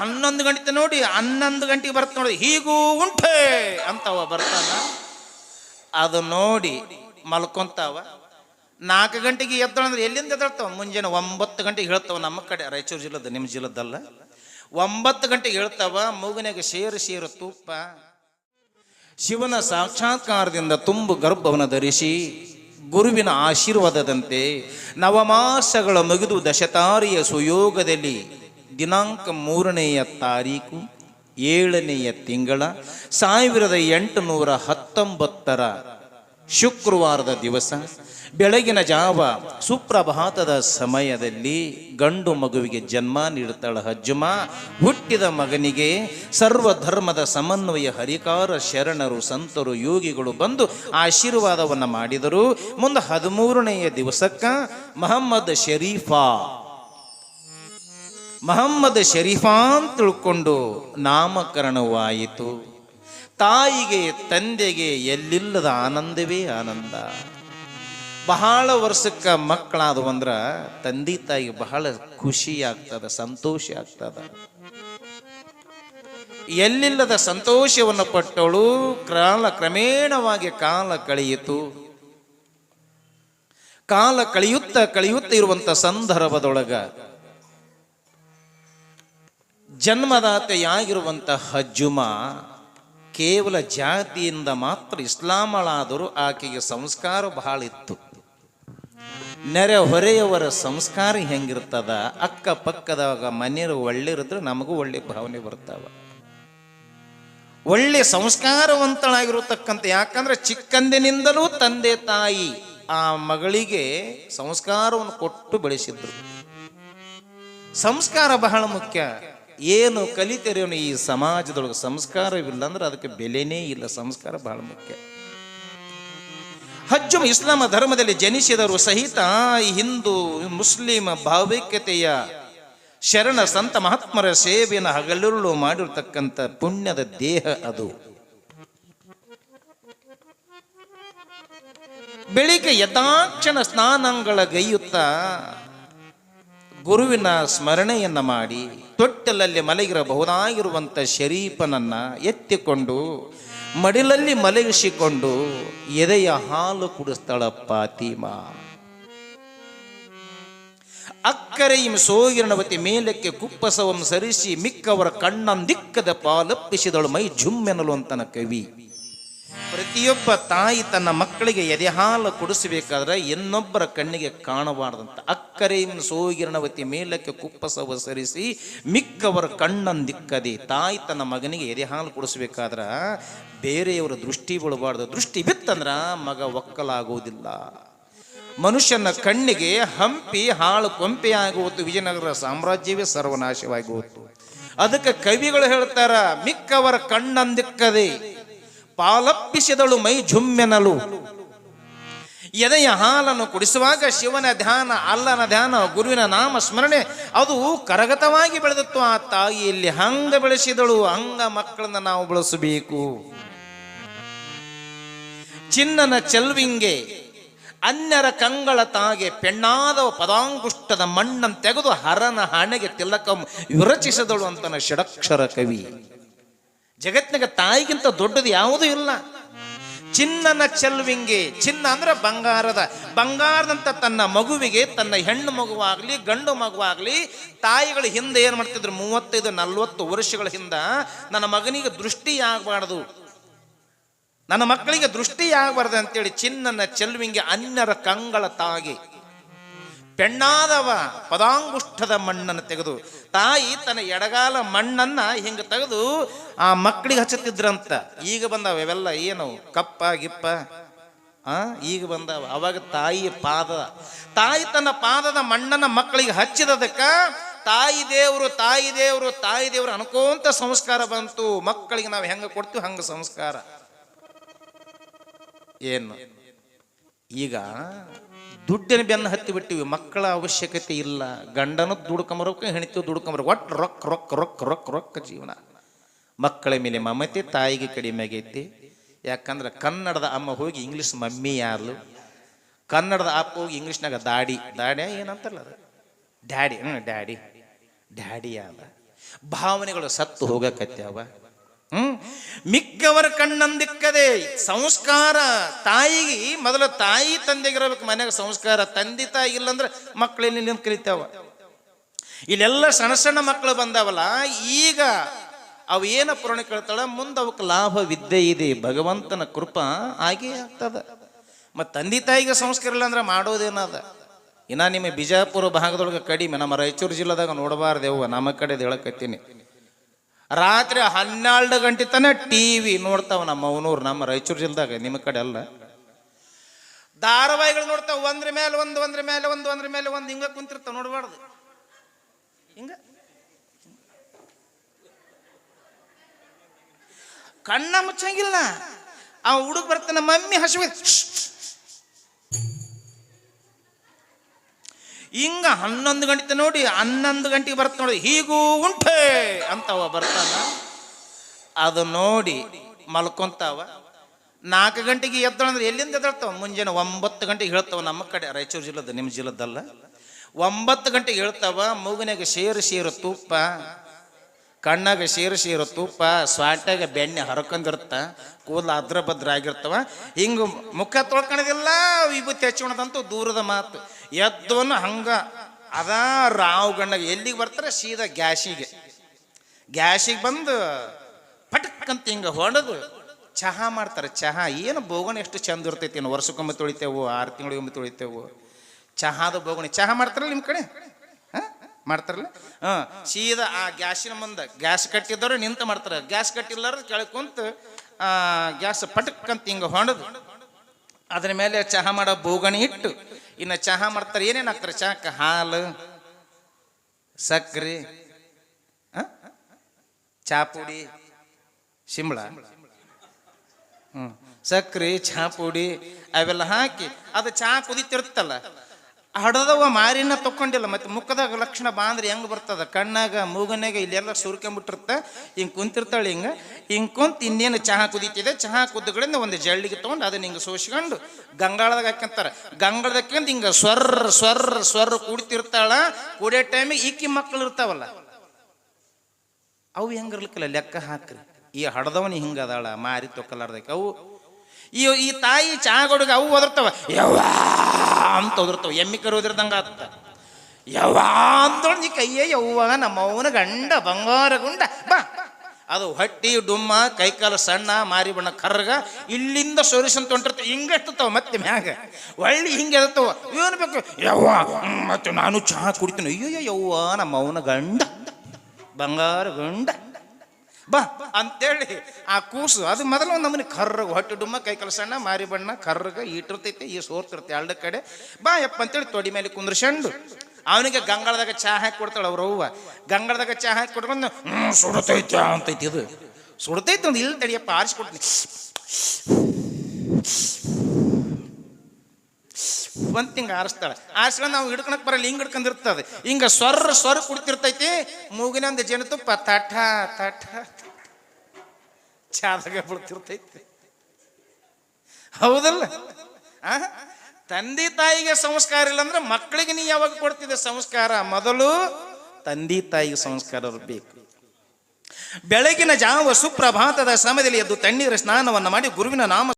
ಹನ್ನೊಂದು ಗಂಟೆ ನೋಡಿ, ಹನ್ನೊಂದು ಗಂಟೆಗೆ ಬರ್ತ ನೋಡಿ, ಹೀಗೂ ಉಂಟೆ ಅಂತವ ಬರ್ತಾನ. ಅದು ನೋಡಿ ಮಲ್ಕೊಂತಾವ. ನಾಲ್ಕು ಗಂಟೆಗೆ ಎದ್ದಳಂದ್ರೆ ಎಲ್ಲಿಂದ ಎದ್ದಳ್ತಾವ? ಮುಂಜಾನೆ ಒಂಬತ್ತು ಗಂಟೆಗೆ ಹೇಳ್ತಾವ ನಮ್ಮ ಕಡೆ, ರಾಯಚೂರು ಜಿಲ್ಲದ, ನಿಮ್ಮ ಜಿಲ್ಲದಲ್ಲ. ಒಂಬತ್ತು ಗಂಟೆಗೆ ಹೇಳ್ತಾವ ಮೂಗನ್ಯಾಗ ಸೇರು ಸೇರು ತುಪ್ಪ ಶಿವನ ಸಾಕ್ಷಾತ್ಕಾರದಿಂದ ತುಂಬು ಗರ್ಭವನ್ನು ಧರಿಸಿ, ಗುರುವಿನ ಆಶೀರ್ವಾದದಂತೆ ನವಮಾಸಗಳ ಮುಗಿದು ದಶತಾರಿಯ ಸುಯೋಗದಲ್ಲಿ ದಿನಾಂಕ ಮೂರನೆಯ ತಾರೀಕು, ಏಳನೆಯ ತಿಂಗಳ, ಸಾವಿರದ ಎಂಟುನೂರ ಹತ್ತೊಂಬತ್ತರ ಶುಕ್ರವಾರದ ದಿವಸ. ಬೆಳಗಿನ ಜಾವ ಸುಪ್ರಭಾತದ ಸಮಯದಲ್ಲಿ ಗಂಡು ಮಗುವಿಗೆ ಜನ್ಮ ನೀಡುತ್ತಾಳ ಹಜ್ಜುಮ ಹುಟ್ಟಿದ ಮಗನಿಗೆ ಸರ್ವಧರ್ಮದ ಸಮನ್ವಯ ಹರಿಕಾರ ಶರಣರು ಸಂತರು ಯೋಗಿಗಳು ಬಂದು ಆಶೀರ್ವಾದವನ್ನು ಮಾಡಿದರು. ಮುಂದೆ ಹದಿಮೂರನೆಯ ದಿವಸಕ್ಕ ಮಹಮ್ಮದ್ ಶರೀಫಾ ಮಹಮ್ಮದ್ ಶರೀಫಾ ಅಂತ ತಿಳ್ಕೊಂಡು ನಾಮಕರಣವಾಯಿತು. ತಾಯಿಗೆ, ತಂದೆಗೆ ಎಲ್ಲಿಲ್ಲದ ಆನಂದವೇ ಆನಂದ. ಬಹಳ ವರ್ಷಕ್ಕೆ ಮಕ್ಕಳಾದವು ಅಂದ್ರ ತಂದೆ ತಾಯಿ ಬಹಳ ಖುಷಿ ಆಗ್ತದ, ಸಂತೋಷ ಆಗ್ತದ. ಎಲ್ಲಿಲ್ಲದ ಸಂತೋಷವನ್ನು ಪಟ್ಟವಳು ಕಾಲ ಕ್ರಮೇಣವಾಗಿ ಕಾಲ ಕಳೆಯಿತು. ಕಾಲ ಕಳೆಯುತ್ತ ಕಳೆಯುತ್ತ ಇರುವಂತ ಸಂದರ್ಭದೊಳಗ ಜನ್ಮದಾತೆಯಾಗಿರುವಂತ ಹಜ್ಜುಮ ಕೇವಲ ಜಾತಿಯಿಂದ ಮಾತ್ರ ಇಸ್ಲಾಮಳಾದರೂ ಆಕೆಗೆ ಸಂಸ್ಕಾರ ಬಹಳ ಇತ್ತು. ನೆರೆ ಹೊರೆಯವರ ಸಂಸ್ಕಾರ ಹೆಂಗಿರ್ತದ? ಅಕ್ಕ ಪಕ್ಕದಾಗ ಮನೆಯರು ಒಳ್ಳೆ ಇರಿದ್ರೆ ನಮಗೂ ಒಳ್ಳೆ ಭಾವನೆ ಬರ್ತಾವ. ಒಳ್ಳೆ ಸಂಸ್ಕಾರವಂತಳಾಗಿರತಕ್ಕಂಥ ಯಾಕಂದ್ರೆ ಚಿಕ್ಕಂದಿನಿಂದಲೂ ತಂದೆ ತಾಯಿ ಆ ಮಗಳಿಗೆ ಸಂಸ್ಕಾರವನ್ನು ಕೊಟ್ಟು ಬೆಳೆಸಿದ್ರು. ಸಂಸ್ಕಾರ ಬಹಳ ಮುಖ್ಯ. ಏನು ಕಲಿತಿರೋನು ಈ ಸಮಾಜದೊಳಗೆ ಸಂಸ್ಕಾರವಿಲ್ಲ ಅಂದ್ರೆ ಅದಕ್ಕೆ ಬೆಲೆನೇ ಇಲ್ಲ. ಸಂಸ್ಕಾರ ಬಹಳ ಮುಖ್ಯ. ಹಜ್ಜು ಇಸ್ಲಾಮ ಧರ್ಮದಲ್ಲಿ ಜನಿಸಿದವರು ಸಹಿತ ಹಿಂದೂ ಮುಸ್ಲಿಂ ಭಾವೈಕ್ಯತೆಯ ಶರಣ ಸಂತ ಮಹಾತ್ಮರ ಸೇವೆಯನ್ನು ಹಗಲುರುಳು ಮಾಡಿರ್ತಕ್ಕಂಥ ಪುಣ್ಯದ ದೇಹ ಅದು. ಬೆಳಿಗ್ಗೆ ಯಥಾಕ್ಷಣ ಸ್ನಾನಗಳ ಗೈಯುತ್ತಾ ಗುರುವಿನ ಸ್ಮರಣೆಯನ್ನ ಮಾಡಿ ತೊಟ್ಟಲಲ್ಲಿ ಮಲಗಿರಬಹುದಾಗಿರುವಂಥ ಶರೀಫನನ್ನ ಎತ್ತಿಕೊಂಡು, ಮಡಿಲಲ್ಲಿ ಮಲಗಿಸಿಕೊಂಡು ಎದೆಯ ಹಾಲು ಕುಡಿಸ್ತಾಳ ಪಾತಿಮಾ ಅಕ್ಕರೆಯಿಂ ಸೋಗಿರಣವತಿ ಮೇಲಕ್ಕೆ ಕುಪ್ಪಸವಂ ಸರಿಸಿ ಮಿಕ್ಕವರ ಕಣ್ಣಂದಿಕ್ಕದ ಪಾಲಪ್ಪಿಸಿದಳು ಮೈ ಜುಮ್ಮೆನಲು ಅಂತನ ಕವಿ. ಪ್ರತಿಯೊಬ್ಬ ತಾಯಿ ತನ್ನ ಮಕ್ಕಳಿಗೆ ಎದೆಹಾಲು ಕುಡಿಸಬೇಕಾದ್ರೆ ಇನ್ನೊಬ್ಬರ ಕಣ್ಣಿಗೆ ಕಾಣಬಾರ್ದಂತ. ಅಕ್ಕರೆയും ಸೋಗಿರಣವತಿ ಮೇಲಕ್ಕೆ ಕುಪ್ಪಸವ ಸರಿಸಿ ಮಿಕ್ಕವರ ಕಣ್ಣಂದಿಕ್ಕದೆ ತಾಯಿ ತನ್ನ ಮಗನಿಗೆ ಎದೆಹಾಲು ಹಾಲು ಕುಡಿಸ್ಬೇಕಾದ್ರ ಬೇರೆಯವರ ದೃಷ್ಟಿ ಬೀಳಬಾರ್ದು. ದೃಷ್ಟಿ ಬಿತ್ತಂದ್ರ ಮಗ ಒಕ್ಕಲಾಗುವುದಿಲ್ಲ. ಮನುಷ್ಯನ ಕಣ್ಣಿಗೆ ಹಂಪಿ ಹಾಳು ಕೊಂಪೆ ಆಗುವುದು, ವಿಜಯನಗರ ಸಾಮ್ರಾಜ್ಯವೇ ಸರ್ವನಾಶವಾಗಿ ಅದಕ್ಕೆ ಕವಿಗಳು ಹೇಳ್ತಾರ, ಮಿಕ್ಕವರ ಕಣ್ಣಂದಿಕ್ಕದೆ ಪಾಲಪ್ಪಿಸಿದಳು ಮೈ ಝುಮ್ಮೆನಲು ಎದೆಯ ಹಾಲನ್ನು ಕುಡಿಸುವಾಗ ಶಿವನ ಧ್ಯಾನ, ಅಲ್ಲನ ಧ್ಯಾನ, ಗುರುವಿನ ನಾಮ ಸ್ಮರಣೆ, ಅದು ಕರಗತವಾಗಿ ಬೆಳೆದಿತ್ತು. ಆ ತಾಯಿಯಲ್ಲಿ ಹಂಗ ಬೆಳೆಸಿದಳು, ಹಂಗ ಮಕ್ಕಳನ್ನ ನಾವು ಬಳಸಬೇಕು. ಚಿನ್ನನ ಚೆಲ್ವಿಂಗೆ, ಅನ್ಯರ ಕಂಗಳ ತಾಗೆ ಪೆಣ್ಣಾದ ಪದಾಂಗುಷ್ಟದ ಮಣ್ಣನ್ನು ತೆಗೆದು ಹರನ ಹಣೆಗೆ ತಿಲಕ ವಿರಚಿಸಿದಳು ಅಂತನ ಷಡಕ್ಷರ ಕವಿ. ಜಗತ್ತಿನಾಗ ತಾಯಿಗಿಂತ ದೊಡ್ಡದು ಯಾವುದೂ ಇಲ್ಲ. ಚಿನ್ನನ ಚೆಲ್ವಿಂಗೆ, ಚಿನ್ನ ಅಂದ್ರೆ ಬಂಗಾರದ, ಬಂಗಾರದಂತ ತನ್ನ ಮಗುವಿಗೆ, ತನ್ನ ಹೆಣ್ಣು ಮಗುವಾಗಲಿ, ಗಂಡು ಮಗುವಾಗಲಿ, ತಾಯಿಗಳು ಹಿಂದೆ ಏನು ಮಾಡ್ತಿದ್ರು? ಮೂವತ್ತೈದು, ನಲ್ವತ್ತು ವರ್ಷಗಳ ಹಿಂದ ನನ್ನ ಮಗನಿಗೆ ದೃಷ್ಟಿ ಆಗಬಾರ್ದು. ನನ್ನ ಮಕ್ಕಳಿಗೆ ದೃಷ್ಟಿ ಆಗಬಾರ್ದು ಅಂತೇಳಿ ಚಿನ್ನನ ಚೆಲ್ವಿಂಗೆ ಅನ್ಯರ ಕಂಗಳ ತಾಗಿ. ಪೆಣ್ಣಾದವ ಪದಾಂಗುಷ್ಠದ ಮಣ್ಣನ್ನು ತೆಗೆದು, ತಾಯಿ ತನ್ನ ಎಡಗಾಲ ಮಣ್ಣನ್ನ ಹಿಂಗೆ ತೆಗೆದು ಆ ಮಕ್ಕಳಿಗೆ ಹಚ್ಚುತ್ತಿದ್ರಂತ. ಈಗ ಬಂದಾವ ಇವೆಲ್ಲ ಏನು? ಕಪ್ಪ, ಗಿಪ್ಪ, ಆ? ಈಗ ಬಂದಾವ. ಅವಾಗ ತಾಯಿಯ ಪಾದ. ತಾಯಿ ತನ್ನ ಪಾದದ ಮಣ್ಣನ್ನ ಮಕ್ಕಳಿಗೆ ಹಚ್ಚಿದದಕ್ಕ ತಾಯಿ ದೇವರು ತಾಯಿ ದೇವರು ತಾಯಿ ದೇವರು ಅನ್ಕೋಂತ ಸಂಸ್ಕಾರ ಬಂತು. ಮಕ್ಕಳಿಗೆ ನಾವು ಹೆಂಗೆ ಕೊಡ್ತೀವಿ ಹಂಗ ಸಂಸ್ಕಾರ. ಏನು? ಈಗ ದುಡ್ಡಿನ ಬೆನ್ನ ಹತ್ತಿ ಬಿಟ್ಟಿವಿ, ಮಕ್ಕಳ ಅವಶ್ಯಕತೆ ಇಲ್ಲ. ಗಂಡನ ದುಡ್ಕೊಂಬರೋಕೆ ಹೆಣಿತು ದುಡ್ಕೊಂಬರ ಒಟ್ಟು ರೊಕ್ಕ ರೊಕ್ಕ ರೊಕ್ಕ ರೊಕ್ಕ ರೊಕ್ಕ ಜೀವನ. ಮಕ್ಕಳ ಮೇಲೆ ಮಮತೆ, ತಾಯಿಗೆ ಕಡಿಮೆ ಆಗೈತಿ. ಯಾಕಂದ್ರೆ ಕನ್ನಡದ ಅಮ್ಮ ಹೋಗಿ ಇಂಗ್ಲೀಷ್ ಮಮ್ಮಿ ಯಾರು ಕನ್ನಡದ ಅಪ್ಪ ಹೋಗಿ ಇಂಗ್ಲೀಷ್ನಾಗ ದಾಡಿ. ದಾಡಿ ಏನಂತಲ್ಲ ಅದು? ಡ್ಯಾಡಿ ಹ್ಞೂ ಡ್ಯಾಡಿ. ಡ್ಯಾಡಿ ಯಾರ ಭಾವನೆಗಳು ಸತ್ತು ಹೋಗಕತ್ಯಾವ. ಹ್ಮ್? ಮಿಕ್ಕವರ ಕಣ್ಣಂದಿಕ್ಕದೆ ಸಂಸ್ಕಾರ ತಾಯಿಗೆ, ಮೊದಲು ತಾಯಿ ತಂದೆಗಿರಬೇಕು ಮನೆಗೆ ಸಂಸ್ಕಾರ ತಂದೆ ತಾಯಿ ಇಲ್ಲಂದ್ರೆ ಮಕ್ಕಳಲ್ಲಿ ನಿಂತು ಕಲಿತಾವ? ಇಲ್ಲೆಲ್ಲ ಸಣ್ಣ ಸಣ್ಣ ಮಕ್ಕಳು ಬಂದಾವಲ್ಲ, ಈಗ ಅವು ಏನ ಪುರಾಣ ಕೇಳ್ತಾಳ? ಮುಂದೆ ಅವಕ್ಕೆ ಲಾಭ ವಿದ್ಯೆ ಇದೆ, ಭಗವಂತನ ಕೃಪಾ ಆಗೇ ಆಗ್ತದ. ಮತ್ತು ತಂದೆ ತಾಯಿಗೆ ಸಂಸ್ಕಾರ ಇಲ್ಲ ಅಂದ್ರೆ ಮಾಡೋದೇನದ? ಇನ್ನ ನಿಮ್ಮ ಬಿಜಾಪುರ ಭಾಗದೊಳಗೆ ಕಡಿಮೆ, ನಮ್ಮ ರಾಯಚೂರು ಜಿಲ್ಲೆದಾಗ ನೋಡಬಾರ್ದೇವ ನಮ್ಮ ಕಡೆ ಹೇಳಕತ್ತೀನಿ. ರಾತ್ರಿ ಹನ್ನೆರಡು ಗಂಟೆ ತನಕ ಟಿ ವಿ ನೋಡ್ತಾವ ನಮ್ಮ ಅವನೂರು, ನಮ್ಮ ರಾಯಚೂರು ಜಿಲ್ದಾಗ ನಿಮ್ಮ ಕಡೆ ಅಲ್ಲ. ಧಾರಾವಾಹಿಗಳು ನೋಡ್ತಾವ, ಒಂದ್ರ ಮೇಲೆ ಒಂದು, ಒಂದ್ರ ಮೇಲೆ ಒಂದು, ಒಂದ್ರ ಮೇಲೆ ಒಂದು, ಹಿಂಗ ಕುಂತಿರ್ತಾವ, ನೋಡಬಾರ್ದು. ಹಿಂಗ? ಕಣ್ಣ ಮುಚ್ಚಂಗಿಲ್ಲ. ಆ ಹುಡುಗ ಬರ್ತಾನ, ಮಮ್ಮಿ, ಹಸುವೆ. ಹಿಂಗ ಹನ್ನೊಂದು ಗಂಟೆ ನೋಡಿ, ಹನ್ನೊಂದು ಗಂಟೆಗೆ ಬರ್ತ ನೋಡಿ, ಹೀಗೂ ಉಂಟೆ ಅಂತವ ಬರ್ತಾನ. ಅದು ನೋಡಿ ಮಲ್ಕೊಂತಾವ. ನಾಲ್ಕು ಗಂಟೆಗೆ ಎದ್ದಳಂದ್ರೆ ಎಲ್ಲಿಂದ ಎದ್ದಳ್ತಾವ? ಮುಂಜಾನೆ ಒಂಬತ್ತು ಗಂಟೆಗೆ ಹೇಳ್ತಾವ ನಮ್ಮ ಕಡೆ, ರಾಯಚೂರು ಜಿಲ್ಲದ, ನಿಮ್ಮ ಜಿಲ್ಲದಲ್ಲ. ಒಂಬತ್ತು ಗಂಟೆಗೆ ಹೇಳ್ತಾವ ಮೂಗಿನಾಗ ಸೇರು ಸೇರು ತುಪ್ಪ ಕಣ್ಣಾಗ ಸೇರು ಇರೋ ತುಪ್ಪ, ಸ್ವಾಟ್ಯಾಗ ಬೆಣ್ಣೆ ಹರ್ಕೊಂಡಿರುತ್ತ ಕೂದಲು ಅದ್ರ ಭದ್ರ ಆಗಿರ್ತವ ಹಿಂಗೆ ಮುಖ ತೊಳ್ಕೊಳೋದಿಲ್ಲ ವಿಭೂತಿ ಹಚ್ಕೊಳದಂತೂ ದೂರದ ಮಾತು. ಎದ್ದವನು ಹಂಗ ಅದ ರಾವ್ ಗಣ್ಣಗೆ ಎಲ್ಲಿಗೆ ಬರ್ತಾರೆ? ಸೀದಾ ಗ್ಯಾಸಿಗೆ. ಗ್ಯಾಸಿಗೆ ಬಂದು ಪಟಕ್ಕಂತ ಹಿಂಗೆ ಹೊಡೆದು ಚಹಾ ಮಾಡ್ತಾರೆ. ಚಹಾ, ಏನು ಬೋಗಣಿ ಎಷ್ಟು ಚಂದ ಇರ್ತೈತಿ ಏನು? ವರ್ಷಕ್ಕೊಮ್ಮೆ ತೊಳಿತೇವು? ಆರು ತಿಂಗಳಿಗೊಮ್ಮೆ ತೊಳಿತೇವು? ಚಹಾದ ಬೋಗಣಿ. ಚಹಾ ಮಾಡ್ತಾರಲ್ಲ ನಿಮ್ಮ ಕಡೆ? ಮಾಡ್ತಾರಲ್ಲ? ಹಾಂ, ಸೀದಾ ಆ ಗ್ಯಾಸಿನ ಮುಂದೆ, ಗ್ಯಾಸ್ ಕಟ್ಟಿದ್ದವ್ರು ನಿಂತು ಮಾಡ್ತಾರೆ. ಗ್ಯಾಸ್ ಕಟ್ಟಿಲ್ಲಾರ ಕೆಳಗೆ ಆ, ಗ್ಯಾಸ್ ಪಟಕ್ ಅಂತ ಹಿಂಗೆ ಹೊಡೆದು. ಅದ್ರ ಮೇಲೆ ಚಹಾ ಮಾಡೋ ಬೋಗಣಿ ಇಟ್ಟು, ಇನ್ನು ಚಹಾ ಮಾಡ್ತಾರೆ, ಏನೇನು ಹಾಕ್ತಾರೆ? ಚಹಾಕ್ಕೆ ಹಾಲು ಸಕ್ರೆ ಆ? ಚಾ ಪುಡಿ ಶಿಂಬಳ ಹ್ಞೂ ಸಕ್ರೆ ಚಹಾ ಪುಡಿ, ಅವೆಲ್ಲ ಹಾಕಿ, ಅದು ಚಹಾ ಕುದಿತಿರುತ್ತಲ್ಲ ಹಡದವ ಮಾರಿನ ತಕ್ಕೊಂಡಿಲ್ಲ. ಮತ್ತೆ ಮುಖದಾಗ ಲಕ್ಷಣ ಬಾಂದ್ರೆ ಹೆಂಗೆ ಬರ್ತದ? ಕಣ್ಣಾಗ ಮೂಗನಾಗ ಇಲ್ಲೆಲ್ಲ ಸುರ್ಕೊಂಬಿಟ್ಟಿರ್ತ ಹಿಂಗೆ ಕುಂತಿರ್ತಾಳೆ ಹಿಂಗೆ. ಹಿಂಗೆ ಕುಂತ ಇನ್ನೇನು ಚಹಾ ಕುದೀತಿದೆ. ಚಹಾ ಕುದ್ದಗಳಿಂದ ಒಂದು ಜಳ್ಳಿಗೆ ತೊಗೊಂಡು ಅದನ್ನ ಹಿಂಗೆ ಸೋಸ್ಕೊಂಡು ಗಂಗಾಳದಾಗ ಹಾಕ್ಯಂತಾರೆ. ಗಂಗಾಳದಕ್ಕಿಂತ ಹಿಂಗೆ ಸ್ವರ್ ಸ್ವರ್ ಸ್ವರ್ ಕುಡಿತಿರ್ತಾಳ. ಕುಡಿಯೋ ಟೈಮಿಗೆ ಈಕಿ ಮಕ್ಕಳು ಇರ್ತಾವಲ್ಲ. ಅವು ಹೆಂಗಿರ್ಲಿಕ್ಕಿಲ್ಲ ಲೆಕ್ಕ ಹಾಕ್ರಿ. ಈ ಹಡದವನಿ ಹಿಂಗದಾಳ ಮಾರಿ ತೊಕ್ಕಲಾರ್ದಕ್ಕೆ ಅವು ಈ ಈ ತಾಯಿ ಚಹಾ ಚಾಗೊಡಗ ಅವು ಒದರ್ತಾವ. ಯವ್ವ ಅಂತ ಒದರ್ತಾವ. ಎಮ್ಮಿ ಕರು ಒದಿರ್ದಂಗ ಆತ ಯವ್ವ ಅಂತೊಳ್ ನೀ ಕೈಯೇ ಯವ್ವ ನಮ್ಮ ಅವನ ಗಂಡ ಬಂಗಾರ ಗುಂಡ. ಬಾ. ಅದು ಹೊಟ್ಟಿ, ಡುಮ್ಮ, ಕೈಕಾಲು ಸಣ್ಣ, ಮಾರಿ ಬಣ್ಣ ಕರ್ಗ ಇಲ್ಲಿಂದ ಸೋರಿಸಂತ ಹೊಂಟಿರ್ತಾವ ಹಿಂಗೆ ಎತ್ತತಾವ ಮತ್ತೆ ಮ್ಯಾಗ. ಒಳ್ಳೆ ಹಿಂಗೆ ಎದತ್ತವ ಏನು ಬೇಕು? ಯವ್ವ ಮತ್ತು ನಾನು ಚಹಾ ಕುಡಿತೀನಿ. ಅಯ್ಯೋ ಯವ್ವ ನಮ್ಮ ಅವನ ಗಂಡ. ಬಂಗಾರ ಗಂಡ. ಬಾ ಅಂತೇಳಿ ಆ ಕೂಸು, ಅದು ಮೊದಲು ಒಂದು ನಮ್ಮನೆ ಕರ್ರಗ ಹೊಟ್ಟೆ ಡುಮ್ಮ, ಕೈ ಕಲಸಣ್ಣ ಮಾರಿ ಬಣ್ಣ, ಕರ್ರಗ ಈಟಿರ್ತೈತಿ, ಈ ಸೋರ್ತಿರ್ತೈತಿ ಎರಡು ಕಡೆ. ಬಾ ಯಪ್ಪ ಅಂತೇಳಿ ತೊಡಿ ಮೇಲೆ ಕುಂದ್ರಸಂಡು ಅವನಿಗೆ ಗಂಗಳದಾಗ ಚಹಾ ಹಾಕಿ ಕೊಡ್ತಾಳೆ ಅವ್ರ ಅವ್ವ. ಗಂಗಳದಾಗ ಚಹಾ ಹಾಕಿ ಕೊಟ್ಕೊಂಡು ಹ್ಞೂ ಸುಡತೈತೆ ಅಂತೈತಿ ಇದು. ಸುಡತೈತಿ ಒಂದು ಇಲ್ಲಿ ತಡಿಯಪ್ಪ ಆರಿಸ್ಕೊಡ್ತೀನಿ. ಒಂದ್ ಹಿಂಗೆ ಆರಿಸ್ತಾಳೆ. ಆರಿಸ್ಕೊಂಡು ನಾವು ಹಿಡ್ಕೊಳಕ್ ಬರಲ್ಲ, ಹಿಂಗೆ ಹಿಡ್ಕೊಂಡಿರ್ತದೆ ಹಿಂಗ ಸ್ವರ್ರ ಸ್ವರ್ ಕುಡ್ತಿರ್ತೈತಿ, ಮೂಗಿನಂದ ಜೇನುತುಪ್ಪ ತಠ ತಠ ಚಾದಾಗ ಬಿಡ್ತಿರ್ತೈತಿ ಹೌದಲ್ಲ? ತಂದೆ ತಾಯಿಗೆ ಸಂಸ್ಕಾರ ಇಲ್ಲ ಅಂದ್ರೆ ಮಕ್ಕಳಿಗೆ ನೀ ಯಾವಾಗ ಕೊಡ್ತಿದ್ದೆ ಸಂಸ್ಕಾರ? ಮೊದಲು ತಂದೆ ತಾಯಿಗೆ ಸಂಸ್ಕಾರ ಬೇಕು ಬೆಳಗಿನ ಜಾವ ಸುಪ್ರಭಾತದ ಸಮಯದಲ್ಲಿ ಎದ್ದು ತಣ್ಣೀರ ಸ್ನಾನವನ್ನು ಮಾಡಿ ಗುರುವಿನ ನಾಮ